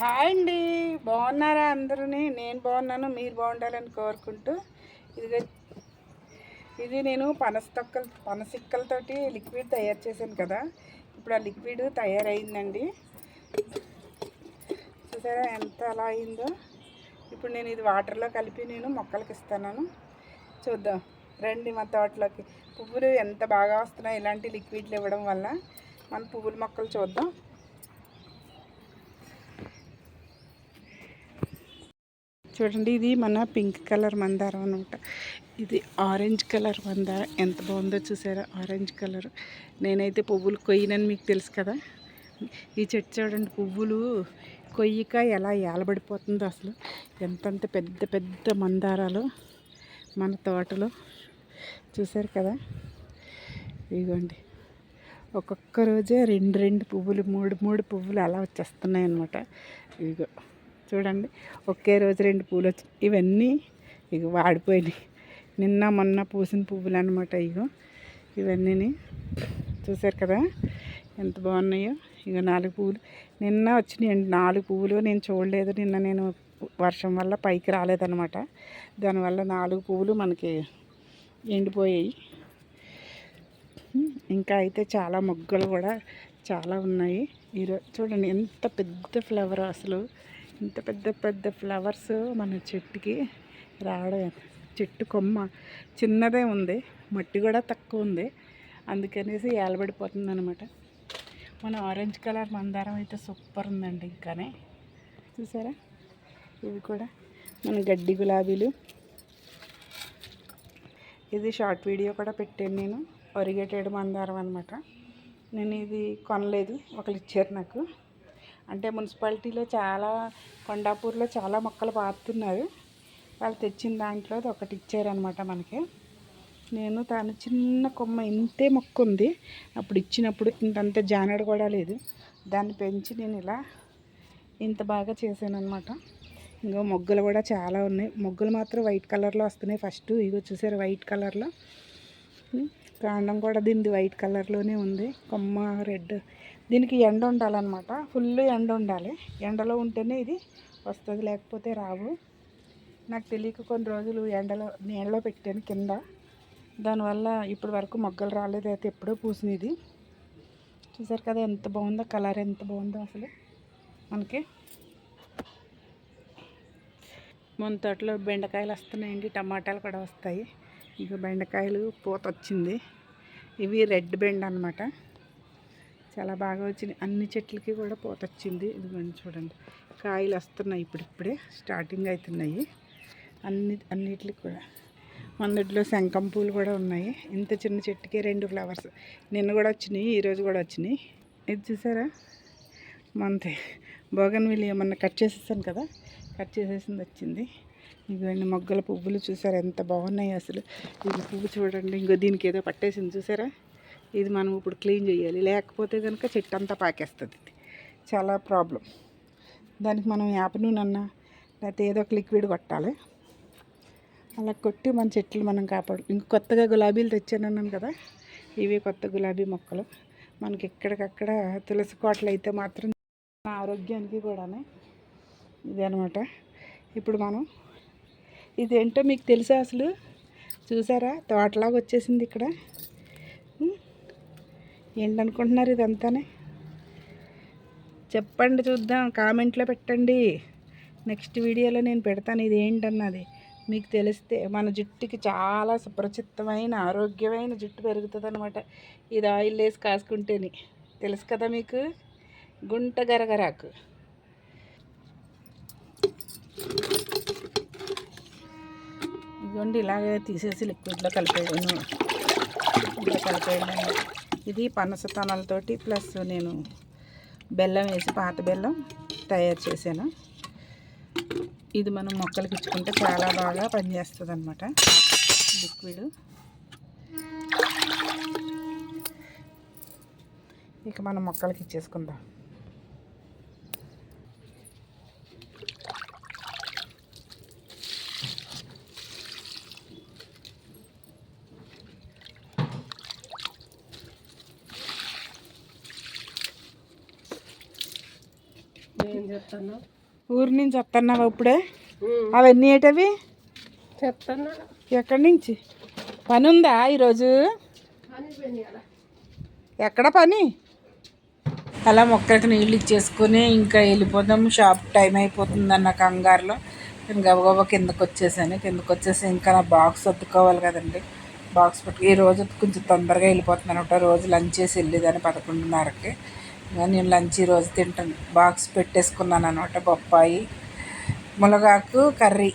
Hi అండి. బాగున్నారా అందరూని? నేను బాగున్నాను మీరు బాగుండాలని కోరుకుంటూ. ఇదిగో ఇది నేను పనస తొక్కలు పనసిక్కలతోటి లిక్విడ్ తయారు చేశాను కదా. ఇప్పుడు ఆ లిక్విడ్ తయారైందండి. చూసారా ఎంత అలా అయిందో? ఇప్పుడు నేను ఇది వాటర్లో కలిపి నేను మొక్కలకి ఇస్తాను చూద్దాం. రండి మా తోటలోకి. పువ్వులు ఎంత బాగా వస్తున్నాయి ఇలాంటి లిక్విడ్లు ఇవ్వడం వల్ల. మన పువ్వుల మొక్కలు చూద్దాం. చూడండి ఇది మన పింక్ కలర్ మందారం అనమాట ఇది ఆరెంజ్ కలర్ మందారం. ఎంత బాగుందో చూసారా? Orange colour. నేనైతే పువ్వులు కొయ్యనని మీకు తెలుసు కదా? ఈ చెట్టు చూడండి పువ్వులు కొయ్యక ఎలా ఏలబడిపోతుందో అసలు. ఎంతంత పెద్ద పెద్ద మందారాలు మన తోటలో. చూసారు కదా? ఇదిగోండి. ఒక్కొక్క రోజే రెండు రెండు పువ్వులు మూడు మూడు పువ్వులు అలా వచ్చేస్తున్నాయి అన్నమాట ఇదిగో. చూడండి. ఒకే రోజు రెండు పూలు వచ్చి ఇవన్నీ ఇక వాడిపోయినాయి. నిన్న మొన్న పూసిన పువ్వులు అనమాట ఇగో. ఇవన్నీ చూసారు కదా? ఎంత బాగున్నాయో. ఇక నాలుగు పువ్వులు నిన్న వచ్చినాయండి నాలుగు పువ్వులు నేను చూడలేదు. నిన్న నేను వర్షం వల్ల పైకి రాలేదనమాట దానివల్ల నాలుగు పువ్వులు మనకి ఎండిపోయాయి. ఇంకా అయితే చాలా మొగ్గలు కూడా చాలా ఉన్నాయి. ఈరోజు చూడండి ఎంత పెద్ద ఫ్లవర్ అసలు. ఇంత పెద్ద పెద్ద ఫ్లవర్స్ మన చెట్టుకి రావడం చెట్టు కొమ్మ చిన్నదే ఉంది మట్టి కూడా తక్కువ ఉంది. అందుకనేసి ఏలబడిపోతుంది అనమాట మన ఆరెంజ్ కలర్ మందారం అయితే సూపర్ ఉందండి ఇంకానే. చూసారా? ఇవి కూడా మన గడ్డి గులాబీలు. ఇది షార్ట్ వీడియో కూడా పెట్టాను నేను. ఒరిగేటెడ్ మందారం అనమాట నేను ఇది కొనలేదు ఒకరు ఇచ్చారు నాకు. అంటే మున్సిపాలిటీలో చాలా కొండాపూర్లో చాలా మొక్కలు పాతున్నారు వాళ్ళు తెచ్చిన దాంట్లో అది ఒకటి ఇచ్చారనమాట మనకి. నేను తాను చిన్న కొమ్మ ఇంతే మొక్క ఉంది. అప్పుడు ఇచ్చినప్పుడు ఇంతంత జానడు కూడా లేదు. దాన్ని పెంచి నేను ఇలా ఇంత బాగా చేశానమాట అనమాట ఇంకా మొగ్గలు కూడా చాలా ఉన్నాయి. మొగ్గలు మాత్రం వైట్ కలర్లో వస్తున్నాయి. ఫస్ట్ ఇగో చూసారు వైట్ కలర్లో? కాండం కూడా దీనిది వైట్ కలర్లోనే ఉంది. కొమ్మ రెడ్. దీనికి ఎండ ఉండాలన్నమాట. ఫుల్ ఎండ ఉండాలి. ఎండలో ఉంటేనే ఇది వస్తుంది లేకపోతే రావు. నాకు తెలియక కొన్ని రోజులు ఎండలో నీళ్ళలో పెట్టాను కింద. దానివల్ల ఇప్పటి వరకు మొగ్గలు రాలేదు. అయితే ఎప్పుడో పూసినది. చూసారు కదా ఎంత బాగుందో కలర్ ఎంత బాగుందో అసలు మనకి. మన తోటలో బెండకాయలు వస్తున్నాయండి టమాటాలు కూడా వస్తాయి. ఇక బెండకాయలు పూత వచ్చింది. ఇవి రెడ్ బెండ్ అనమాట చాలా బాగా వచ్చింది. అన్ని చెట్లకి కూడా పూత వచ్చింది. ఇదిగోండి చూడండి. కాయలు వస్తున్నాయి ఇప్పుడిప్పుడే. స్టార్టింగ్ అవుతున్నాయి అన్ని అన్నిటికి కూడా. మొన్నట్లో శంఖం పూలు కూడా ఉన్నాయి. ఇంత చిన్న చెట్టుకే రెండు ఫ్లవర్స్. నిన్న కూడా వచ్చినాయి ఈరోజు కూడా వచ్చినాయి. ఇది చూసారా? మంతే. బోగన్ వీళ్ళు ఏమన్నా కట్ చేసేసాను కదా? కట్ చేసేసింది వచ్చింది. ఇవన్నీ మొగ్గల పువ్వులు చూసారా? ఎంత బాగున్నాయి అసలు. ఇది పువ్వు చూడండి ఇంకో దీనికి ఏదో పట్టేసింది చూసారా? ఇది మనం ఇప్పుడు క్లీన్ చేయాలి. లేకపోతే కనుక చెట్టు అంతా పాకేస్తుంది ఇది. చాలా ప్రాబ్లం. దానికి మనం యాప్ నూనన్నా లేకపోతే ఏదో ఒక లిక్విడ్ కొట్టాలి. అలా కొట్టి మన చెట్లు మనం కాపాడు ఇంక కొత్తగా గులాబీలు తెచ్చానన్నాను కదా? ఇవి కొత్త గులాబీ మొక్కలు. మనకి ఎక్కడికక్కడ తులసి కోటలు అయితే మాత్రం ఆరోగ్యానికి కూడానే ఇదనమాట ఇప్పుడు మనం ఇదేంటో మీకు తెలుసా అసలు? చూసారా? తోటలాగా వచ్చేసింది ఇక్కడ. ఏంటనుకుంటున్నారు ఇదంతానే? చెప్పండి చూద్దాం కామెంట్లో పెట్టండి. నెక్స్ట్ వీడియోలో నేను పెడతాను ఇది ఏంటన్నది మీకు తెలిస్తే మన జుట్టుకి చాలా సుప్రచిత్తమైన ఆరోగ్యమైన జుట్టు పెరుగుతుంది అనమాట ఇది ఆయిల్ వేసి కాసుకుంటేనే. తెలుసు కదా మీకు? గుంట గరగరాకు. ఇదిగోండి ఇలాగే తీసేసి లిక్విడ్లో కలిపేయను ఇంట్లో కలిపేయండి ఇది పనసతనాలతోటి ప్లస్ నేను బెల్లం వేసి పాత బెల్లం తయారు చేశాను. ఇది మనం మొక్కలకి ఇచ్చుకుంటే చాలా బాగా పనిచేస్తుంది అనమాట లిక్విడ్. ఇక మనం మొక్కలకి ఇచ్చేసుకుందాం. చెప్తాను. ఊరి నుంచి వస్తున్నావా ఇప్పుడే? అవన్నీ ఏటవి? చెప్తాను. ఎక్కడి నుంచి? పని ఉందా ఈరోజు ఎక్కడ పని? అలా మొక్కలకి నీళ్ళు ఇచ్చేసుకొని ఇంకా వెళ్ళిపోదాం. షాప్ టైం అయిపోతుంది అన్న కంగారులో. నేను గబగబా కిందకు వచ్చేసాను. కిందకు వచ్చేసి ఇంకా నా బాక్స్ వత్తుకోవాలి కదండి. బాక్స్ పట్టు ఈ రోజు కొంచెం తొందరగా వెళ్ళిపోతున్నాను. రోజు లంచ్ చేసి వెళ్ళేదాన్ని పదకొండున్నరకి. నేను లంచ్ ఈరోజు రోజు తింటాను బాక్స్ పెట్టేసుకున్నాను అనమాట బొప్పాయి మునగాకు కర్రీ.